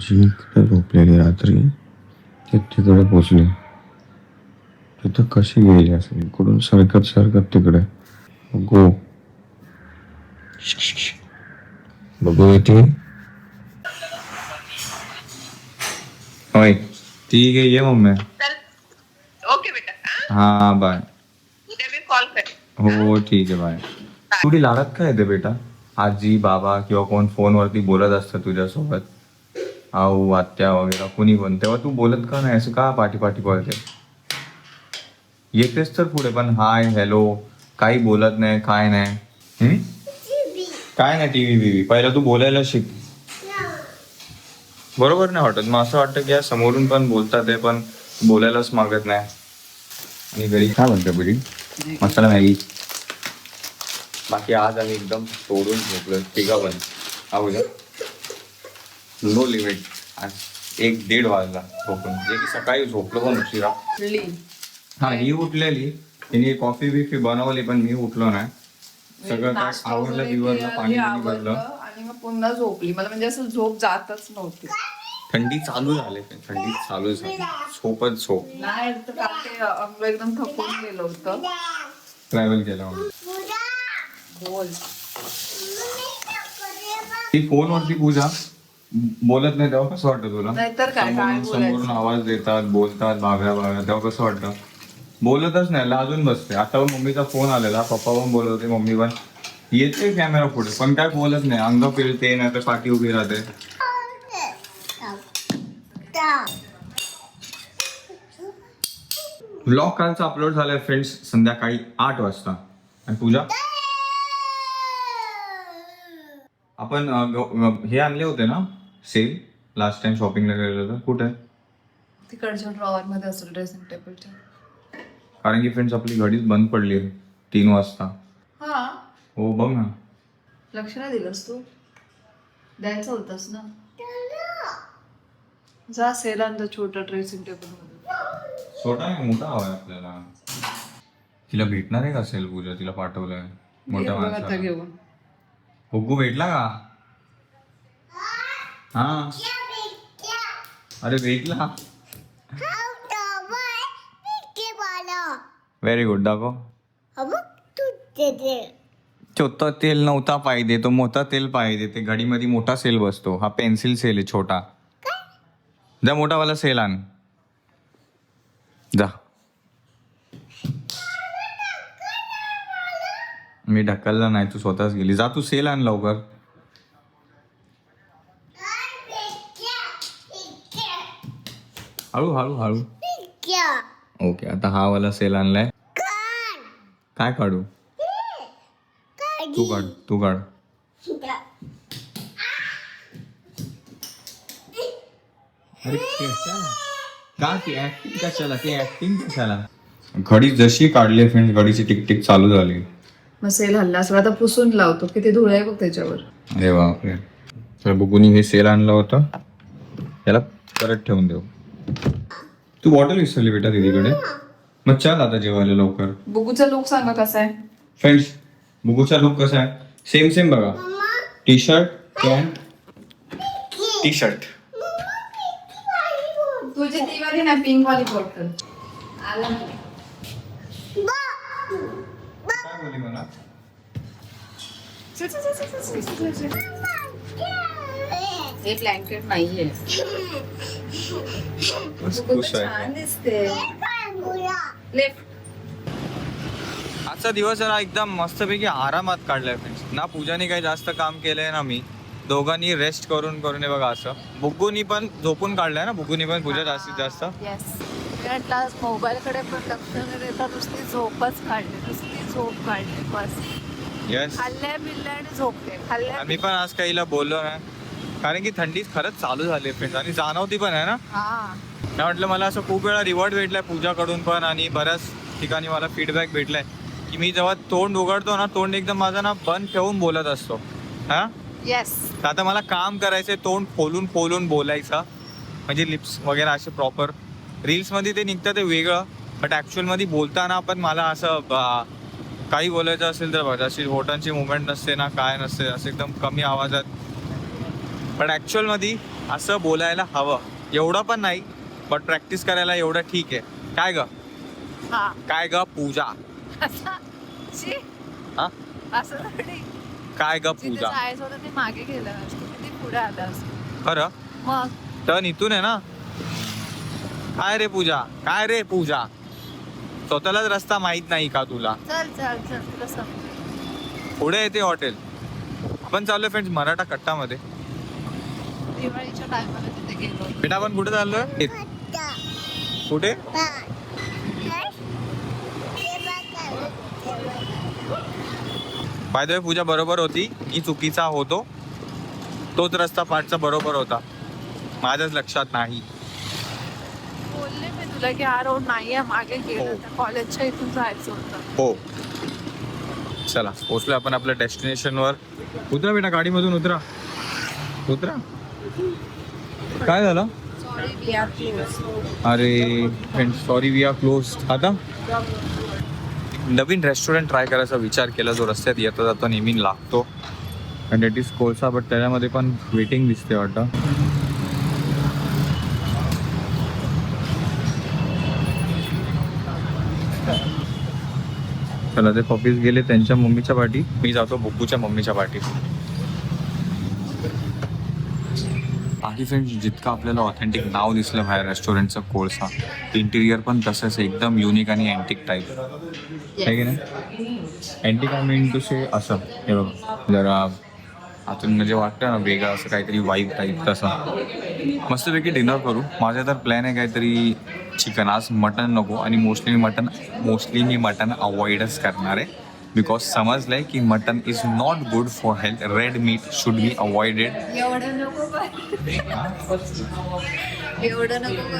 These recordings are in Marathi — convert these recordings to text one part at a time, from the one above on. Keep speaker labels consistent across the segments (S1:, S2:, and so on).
S1: जी इकडे झोपलेली रात्री। ते तिकडे पोचली तिथं कशी गेली असेल इकडून सरकत सरकत तिकडे। गो बघू येते होय ठीक आहे ये मम्मी?
S2: चल ओके बेटा हा?
S1: हा बाय
S2: उद्या मी कॉल करेन
S1: हो ठीक आहे बाय थोडी लाडात काय येते बेटा। आजी बाबा किंवा कोण फोनवरती बोलत असतं तुझ्यासोबत आऊ आत्या वगैरे कुणी पण तेव्हा तू बोलत का नाही? असं का पाठी पाठी पळते? येतेस तर पुढे पण हाय हॅलो काही बोलत नाही काय नाही. काय नाही टीव्ही बीव्ही पहिला तू बोलायला शिक. बरोबर नाही वाटत. मग असं वाटतं की या समोरून पण बोलतात ते पण बोलायलाच मागत नाही. आणि घरी काय म्हणतो बुडी? मसाला मॅगी? बाकी आज आम्ही एकदम सोडून झोपलो तिघा पण. हा नो लिमिट एक दीड वाजला झोपून. जे की सकाळी झोपलो पण उशिरा. हा ही उठलेली. तिने कॉफी बिफी बनवली पण मी उठलो नाही. सगळं काय आवडलं बिवरलं पाणी बिणी भरलं.
S3: आणि मग पुन्हा झोपली. मला म्हणजे असं झोप जातच नव्हती.
S1: थंडी चालू झाली. थंडी चालू झाली. झोपच झोप.
S3: नाही तर काल ते अंग एकदम थकून गेलं होतं.
S1: ट्रॅव्हल केला म्हणून.
S3: बोल.
S1: ती फोनवरती पूजा. बोलत नाही तेव्हा कसं वाटतं तुला?
S3: नाहीतर काय काय
S1: समोरून समोरून
S3: बोलायचं
S1: आवाज देतात बोलतात भाव्या भाव्या तेव्हा कसं वाटतं? बोलतच नाही लाजून बसते. आता पण मम्मीचा फोन आलेला पप्पा पण बोलत होते मम्मी पण. येते कॅमेरा पुढे पण काय बोलत नाही. अंग फिरते नाही तर पाठी उभी राहते. ब्लॉग कालचा अपलोड झालाय फ्रेंड्स संध्याकाळी आठ वाजता. आणि पूजा? आपण हे आणले होते ना? सेल? लास्ट टाइम शॉपिंगला गेलेलो होतो कुठे?
S3: तिकडच्या ड्रॉवर मध्ये असतो ड्रेसिंग टेबलच्या
S1: कारण की फ्रेंड्स आपली घडीच बंद पडली आहे. तीन वाजता.
S3: हा.
S1: हो बघ ना.
S3: लक्ष नाही दिलंस तू? द्यायचं होतंस ना? जा सेल आणलं छोटं ड्रेसिंग टेबलमध्ये
S1: छोटा आहे मोठा हवाय आपल्याला. तिला भेटणार आहे का सेल पूजा? तिला पाठवलंय. मोठ्या माणसाला.
S3: घेऊन.
S1: हुग्गू भेटला का? हा? अरे भेटला. व्हेरी गुड दाखव. छोटा तेल नव्हता पाहिजे तो मोठा तेल पाहिजे ते घडीमध्ये मोठा सेल बसतो. हा पेन्सिल सेल आहे छोटा. जा मोठावाला सेल आण. जा. मी ढकलला नाही तू स्वतःच गेली. जा तू सेल आण लवकर. हळू हळू हळू. ओके आता हा वाला सेल आणलाय. काय काढू? तू काढ तू काढ. अरे का ती ऍक्टिंग कशाला? ती ऍक्टिंग कशाला? घडी जशी काढली फ्रेंड घडीची टिक चालू झाली.
S3: मग सेल हल्ला असं आता पुसून लावतो किती धुळे आहे बघ त्याच्यावर.
S1: अरे बापरे. तर बुगुनी हे सेल आणलं होतं. त्याला परत ठेवून देऊ. तू बॉटल विसरली बेटा दीदीकडे. मग चल आता जेवायला लवकर.
S3: बुगूचा लुक सांगा कसा आहे.
S1: फ्रेंड्स बुगूचा लुक कसा आहे? सेम सेम बघा. T shirt pant T shirt
S3: तुझी वाली ना पिंक वाली बॉटल
S1: काय बोलली मला
S3: हे ब्लँकेट नाहीये. छान दिसते. लेफ्ट
S1: आजचा दिवस जरा एकदम मस्तपैकी आरामात काढलाय फ्रेंड्स ना पूजाने काही जास्त काम केलंय ना मी. दोघांनी रेस्ट करून करून हे बघा असं. बुग्गूनी पण झोपून काढलंय ना? बुग्गूनी पण पूजा जास्तीत जास्त.
S4: येस म्हटलं मोबाईलकडे पण लक्ष न देता नुसती झोपच काढली नुसती. झोप काढली बस.
S1: येस
S4: खाल्ल्या बिल्ल्या आणि झोपते खाल्ल्या
S1: मी पण आज काहीला बोललो ना. कारण की थंडी खरंच चालू झाली फ्रेंड्स आणि जाणवती पण आहे ना.
S4: हा.
S1: मी म्हटलं मला असं खूप वेळा रिवॉर्ड भेटलाय पूजाकडून पण आणि बऱ्याच ठिकाणी मला फीडबॅक भेटलाय. की मी जेव्हा तोंड उघडतो ना तोंड एकदम माझं ना बंद ठेवून बोलत असतो. हा?
S4: येस
S1: आता मला काम करायचंय तोंड खोलून खोलून बोलायचं. म्हणजे लिप्स वगैरे असे प्रॉपर रील्समध्ये ते निघतं ते वेगळं. बट ॲक्च्युअलमध्ये बोलताना पण मला असं काही बोलायचं असेल तर बघा अशी होटांची मुवमेंट नसते ना काय नसते असं एकदम कमी आवाजात. पण ॲक्च्युअलमध्ये असं बोलायला हवं. एवढं पण नाही बट प्रॅक्टिस करायला एवढं ठीक आहे. काय ग?
S4: हा.
S1: काय ग? पूजा. हा? काय ग पूजा?
S4: मागे गेलं
S1: खरं?
S4: मग?
S1: टर्न इथून आहे ना? काय रे पूजा? काय रे पूजा? स्वतःलाच रस्ता माहीत नाही का तुला?
S4: चल चल चल तुला समजेल
S1: पुढे येते हॉटेल. आपण चाललोय फ्रेंड्स मराठा कट्टामध्ये.
S4: दिवाळीच्या टायमाला तिथे गेलो. होतो.
S1: बेटा आपण कुठे चाललोय? कुठे? पाय पूजा बरोबर होती. मी चुकीचा होतो. तोच रस्ता पाठचा बरोबर होता. माझ्याच लक्षात नाही.
S4: तुला की हा रोड नाही आहे मागे गेलं
S1: हो.
S4: कॉलेजच्या इथून जायचं होतं.
S1: हो. चला पोचलो आपण आपल्या डेस्टिनेशनवर उतरा बेटा गाडीमधून उतरा. उतरा. काय झालं?
S4: सॉरी वी आर क्लोज
S1: अरे friend sorry we are close आता? नवीन रेस्टॉरंट ट्राय करायचा विचार केला जो रस्त्यात येता जाता नेहमी लागतो. अँड इट इज कोळसा बट त्याच्यामध्ये पण वेटिंग दिसते वाटतं. चला ते पपीज गेले त्यांच्या मम्मीच्या पाठी. मी जातो बुब्बूच्या मम्मीच्या पाठी. बाकी फ्रेंड्स जितकं आपल्याला ऑथेंटिक नाव दिसलं बाहेर रेस्टॉरंटचं कोळसा इंटिरियर पण तसंच एकदम युनिक आणि अँटिक टाईप आहे की नाही? Antique I mean to say असं. हे बघा. जरा आतून म्हणजे वाटतं ना वेगळं असं काहीतरी वाईब टाईप तसं. मस्तपैकी डिनर करू. माझा तर प्लॅन आहे काहीतरी चिकन आज मटन नको आणि मोस्टली मी मटन मोस्टली मी मटन अवॉइडच करणार आहे. बिकॉज समजलंय की mutton is not good for health red meat should be avoided
S4: एवढं नको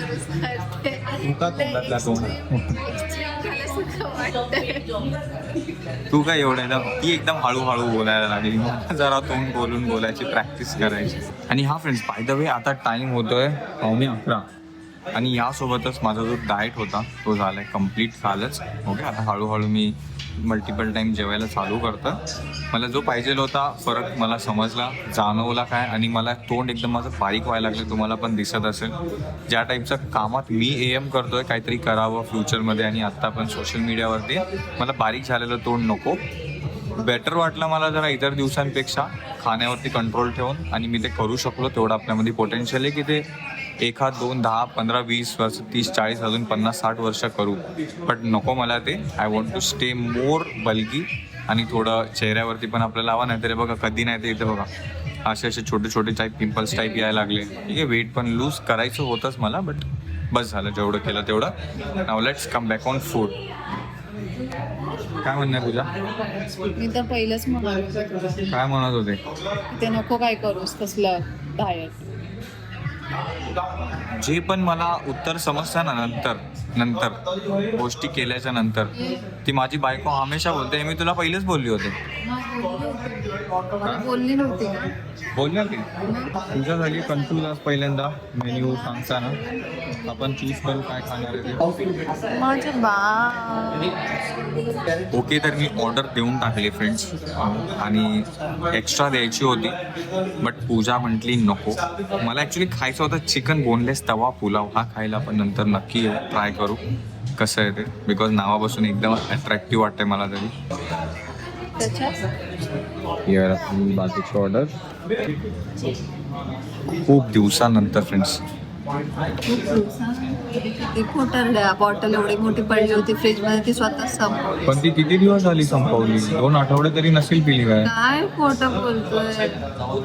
S4: तू
S1: काय एवढं एकदम ती एकदम हळूहळू बोलायला लागली. जरा तोंड बोलून बोलायची प्रॅक्टिस करायची. आणि हा फ्रेंड्स बाय द वे आता टाइम होतोय पावणे अकरा. आणि यासोबतच माझा जो डाएट होता तो झालाय कंप्लीट कालच ओके आता हळूहळू मी मल्टिपल टाईम जेवायला चालू करतं मला जो पाहिजे होता फरक मला समजला जाणवला काय आणि मला तोंड एकदम माझं बारीक व्हायला लागलं तुम्हाला पण दिसत असेल. ज्या टाईपचं कामात मी ए एम करतोय काहीतरी करावं फ्युचरमध्ये आणि आत्ता पण सोशल मीडियावरती मला बारीक झालेलं तोंड नको. बेटर वाटलं मला जरा इतर दिवसांपेक्षा खाण्यावरती कंट्रोल ठेवून आणि मी ते करू शकलो तेवढं आपल्यामध्ये पोटेन्शियल आहे की ते एखाद दोन दहा पंधरा वीस वर्ष तीस चाळीस अजून पन्नास साठ वर्ष करू. बट नको मला ते. I want to stay more bulky आणि थोडं चेहऱ्यावरती पण आपल्याला हवं नाही तरी बघा कधी नाही ते इथं बघा. असे असे छोटे छोटे टाईप पिंपल्स टाईप यायला लागले. ठीक आहे वेट पण लूज करायचं होतंच मला बट बस झालं जेवढं केलं तेवढं. नाव let's come back on food काय म्हणणं आहे तुझा
S4: मी तर पहिलंच
S1: काय म्हणत होते?
S4: ते नको काय करूस कसलं डायट
S1: जे पण मला उत्तर समजतं ना नंतर नंतर गोष्टी केल्याच्यानंतर. ती माझी बायको हमेशा बोलते मी तुला पहिलेच बोलली होते.
S4: बोलली नव्हती. की
S1: तुझ्या झाली कन्फ्यूज आज पहिल्यांदा मेन्यू सांगताना आपण चूज करू काय खाणार आहे ओके तर मी ऑर्डर देऊन टाकली फ्रेंड्स आणि एक्स्ट्रा द्यायची होती. बट पूजा म्हटली नको. मला ॲक्च्युली खायचं होतं चिकन बोनलेस तवा पुलाव. हा खायला आपण नंतर नक्की ट्राय करू. कसं आहे ते? बिकॉज नावापासून एकदम अट्रॅक्टिव्ह वाटतंय मला तरी.
S4: त्याच्यात
S1: बाजूची ऑर्डर खूप दिवसानंतर फ्रेंड्स
S4: किती खोटर बॉटल एवढी मोठी पडली होती फ्रीजमध्ये ती स्वतः संपवली
S1: पण ती किती दिवस झाली संपवली? दोन आठवडे तरी नसेल पिली काय?
S4: काय खोटं बोलतोय?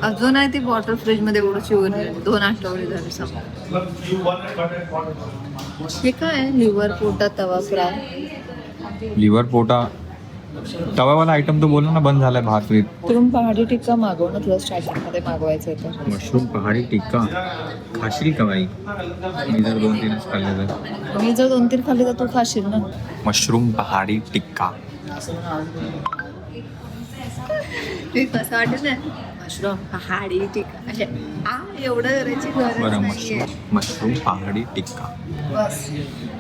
S4: अजून आहे ती बॉटल फ्रीजमध्ये एवढं चिवून आहे. दोन आठवडे झाले संपवली हे काय? लिव्हर पोटा तवा फ्राय
S1: लिव्हर पोटा तवावाला आयटम तो बोलला ना बंद झालाय भात वीत.
S4: तुम पहाडी टिक्का मागव ना तुला स्टार्टिंगमध्ये मागवायचं तर
S1: मशरूम पहाडी टिक्का खाशील का बाई? मी जर दोन तीनच खाल्ले तर.
S4: मी जर दोन तीन खाल्ली तर तू खाशील ना.
S1: मशरूम पहाडी टिक्का
S4: कसं वाटत ना. मशरूम पहाडी टिक्का असे आ एवढं करायची गरज
S1: बरं
S4: नाहीये.
S1: मशरूम मशरूम पहाडी टिक्का.
S4: बस.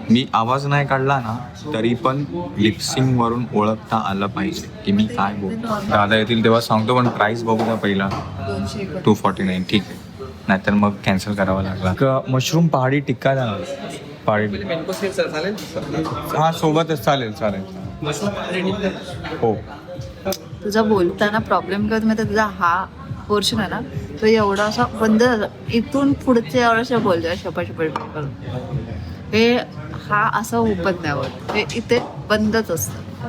S1: मी आवाज नाही काढला ना तरी पण लिपसिंग वरून ओळखता आलं पाहिजे की मी काय बोल दादा येतील तेव्हा सांगतो पण प्राइस बघू ना पहिला.
S4: दोनशे
S1: टू फॉर्टी नाईन ठीक. आहे नाहीतर मग कॅन्सल करावा लागला. मशरूम पहाडी टिक्का द्या ना. पहाडी हा सोबतच चालेल चालेल. हो.
S4: तुझा बोलताना प्रॉब्लेम काय होतो माहिती तुझा हा पोर्शन आहे ना तो एवढा असा बंद. इथून पुढचे एवढाशा बोलतोय शपशपट करून. हे हा असं ओपन नाही होत. हे इथे बंदच असतं.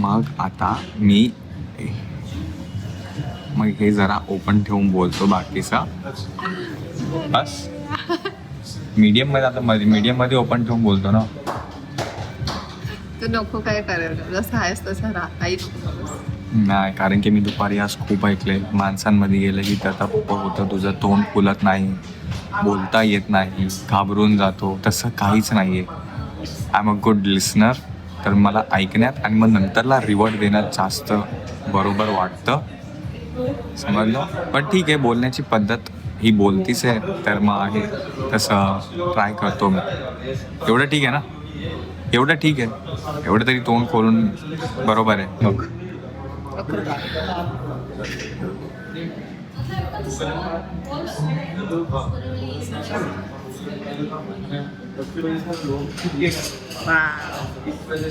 S1: मग आता मी मग हे जरा ओपन ठेवून बोलतो बाकीचा. बस. मीडियममध्ये आता मीडियममध्ये ओपन ठेवून बोलतो ना.
S4: तर नको काय करायला. जसं आहेस तसं राहा. ऐक
S1: नाही कारण की मी दुपारी आज खूप ऐकले माणसांमध्ये गेलं की त्याचा होतं तुझं तोंड फुलत नाही बोलता येत नाही घाबरून जातो. तसं काहीच नाही आहे I am a good listener तर मला ऐकण्यात आणि मग नंतरला रिवॉर्ड देण्यात जास्त बरोबर वाटतं. समजलं? पण ठीक आहे बोलण्याची पद्धत ही बोलतीच आहे तर मग आहे. तसं ट्राय करतो मी. एवढं ठीक आहे ना? एवढं ठीक आहे. एवढं तरी तोंड खोलून बरोबर आहे. मग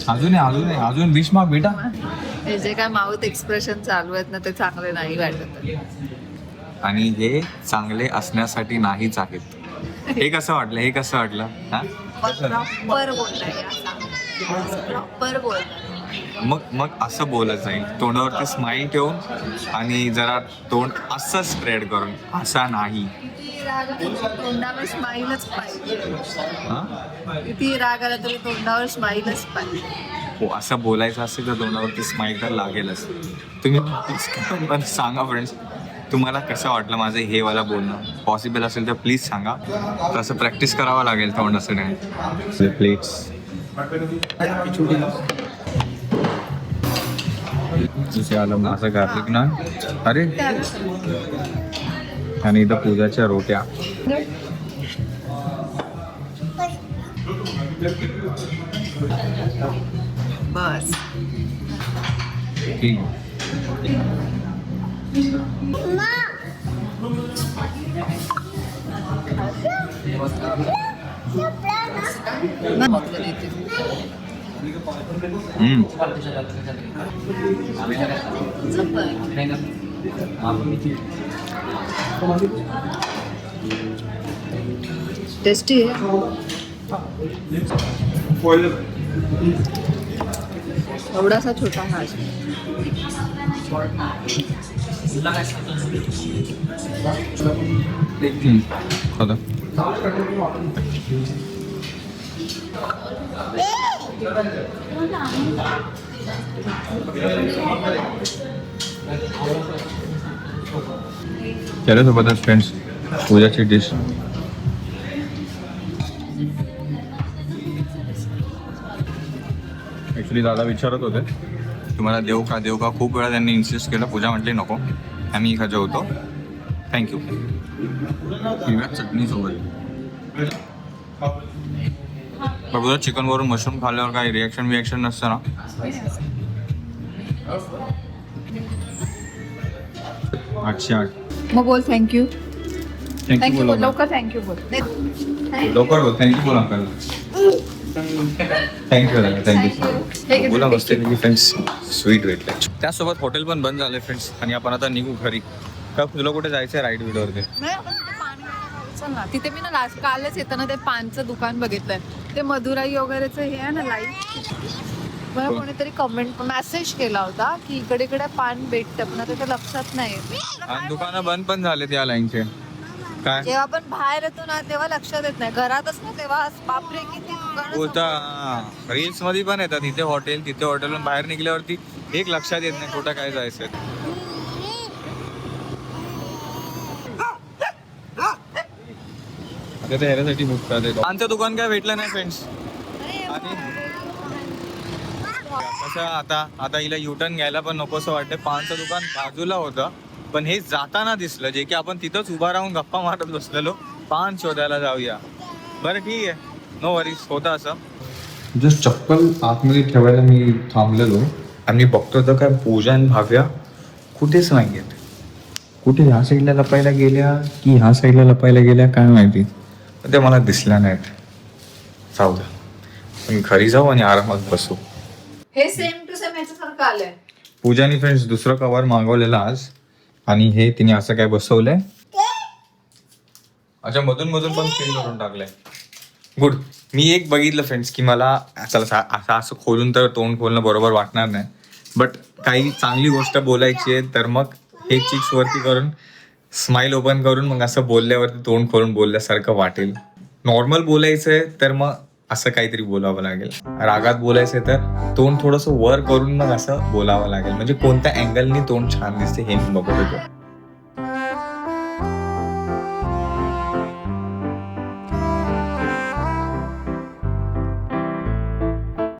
S1: अजून अजून अजून वीस मार्क बेटा
S4: हे जे काय माउथ एक्सप्रेशन चालू आहेत ना ते चांगले नाही वाटत.
S1: आणि हे चांगले असण्यासाठी नाहीच आहेत. हे कसं वाटलं? हे कसं वाटलं? हा?
S4: प्रॉपर बोललाय प्रॉपर बोललाय
S1: मग मग असं बोलत जाईल. तोंडावरती स्माईल ठेवून आणि जरा तोंड असं स्प्रेड करून असा नाही.
S4: किती राग आला तरी तोंडावर स्माईलच पाहिजे.
S1: हा?
S4: किती राग आला तरी तोंडावर स्माईलच पाहिजे.
S1: हो असं बोलायचं असेल तर तोंडावरती स्माईल तर लागेलच. तुम्ही please पण सांगा फ्रेंड्स तुम्हाला कसं वाटलं माझं हे वाला बोलणं? पॉसिबल असेल तर प्लीज सांगा. तसं प्रॅक्टिस करावं लागेल तोंडासाठी प्लेट्स जसे आलं माझं गार्लिक ना अरे. आणि इथं पूजाच्या रोट्या.
S4: बस.
S1: ठीक.
S4: देते.
S1: हम्म.
S4: टेस्टी आहे एवढासा छोटा हा
S1: हम्म. खाता. त्याच्यासोबतच फ्रेंड्स पूजाची डिश ॲक्च्युली दादा विचारत होते तुम्हाला देऊ का देऊ का खूप वेळा त्यांनी इन्सिस्ट केलं पूजा म्हटली नको आम्ही इकडे जेवतो. थँक्यू हिरव्या चटणीसोबत बघू चिकनवरून मशरूम खाल्ल्यावर काही रिॲक्शन विॲक्शन नसतं ना? आठ.
S4: मग बोल थँक्यू
S1: बोला
S4: लवकर थँक्यू बोल.
S1: लवकर बोल थँक्यू बोला थँक्यू थँक्यू बोला मस्त फ्रेंड्स स्वीट भेटले त्यासोबत हॉटेल पण बंद झाले फ्रेंड्स आणि आपण आता निघू घरी. का तुला कुठे जायचं राईड व्हिडिओवरती
S4: तिथे मी ना लास्ट कालच येताना ते पानचं दुकान बघितलंय. ते मधुराई वगैरेचं हे आहे ना लाइट मला. कोणीतरी कमेंट मेसेज केला होता की इकडे इकडे पान भेटतं पण आता ते लक्षात नाही
S1: दुकानं बंद पण झाले त्या लाईनचे काय?
S4: जेव्हा आपण बाहेर येतो ना तेव्हा लक्षात येत नाही. घरातच ना तेव्हा. बापरे किती दुकानं
S1: बोलता रील्समध्ये पण येतात. इथे हॉटेल तिथे हॉटेल बाहेर निघल्यावरती एक लक्षात येत नाही कुठं काय जायचं आता ते ह्याच्यासाठी भुकतात आमचं दुकान काय भेटलं नाही फ्रेंड्स आणि? कसं आता? आता हिला युटर्न घ्यायला पण नकोसं वाटतं पानचं दुकान बाजूला होतं. पण हे जाताना दिसलं जे की आपण तिथंच उभा राहून गप्पा मारत बसलेलो. पान शोधायला जाऊया. बरं ठीक आहे. नो वरीज होतं असं. जस्ट चप्पल आतमध्ये ठेवायला मी थांबलेलो. आणि मी बघतो तर काय पूजा आणि भाव्या कुठेच नाही आहेत कुठे ह्या साईडला लपायला गेल्या की ह्या साईडला लपायला गेल्या काय माहिती? पण ते मला दिसल्या नाहीत. जाऊ द्या मी घरी जाऊ आणि आरामात बसू.
S3: हे सेम टू सेम ह्याच्यासारखं आलंय.
S1: पूजानी फ्रेंड्स दुसरं कवर मागवलेलं आज. आणि हे तिने असं काय बसवलंय? अच्छा मधून मधून पण फिल करून टाकलंय. गुड मी एक बघितलं फ्रेंड्स की मला चला सा- असं असं खोलून तर तोंड खोलणं बरोबर वाटणार नाही. बट काही चांगली गोष्ट बोलायची आहे तर मग हे चिक्स वरती करून स्माइल ओपन करून मग असं बोलल्यावरती तोंड खोलून बोलल्यासारखं वाटेल. नॉर्मल बोलायचंय तर मग असं काहीतरी बोलावं लागेल. रागात बोलायचंय तर तोंड थोडंसं वर करून मग असं बोलावं लागेल. म्हणजे कोणत्या अँगलनी तोंड छान दिसते हे मी बघत होतो.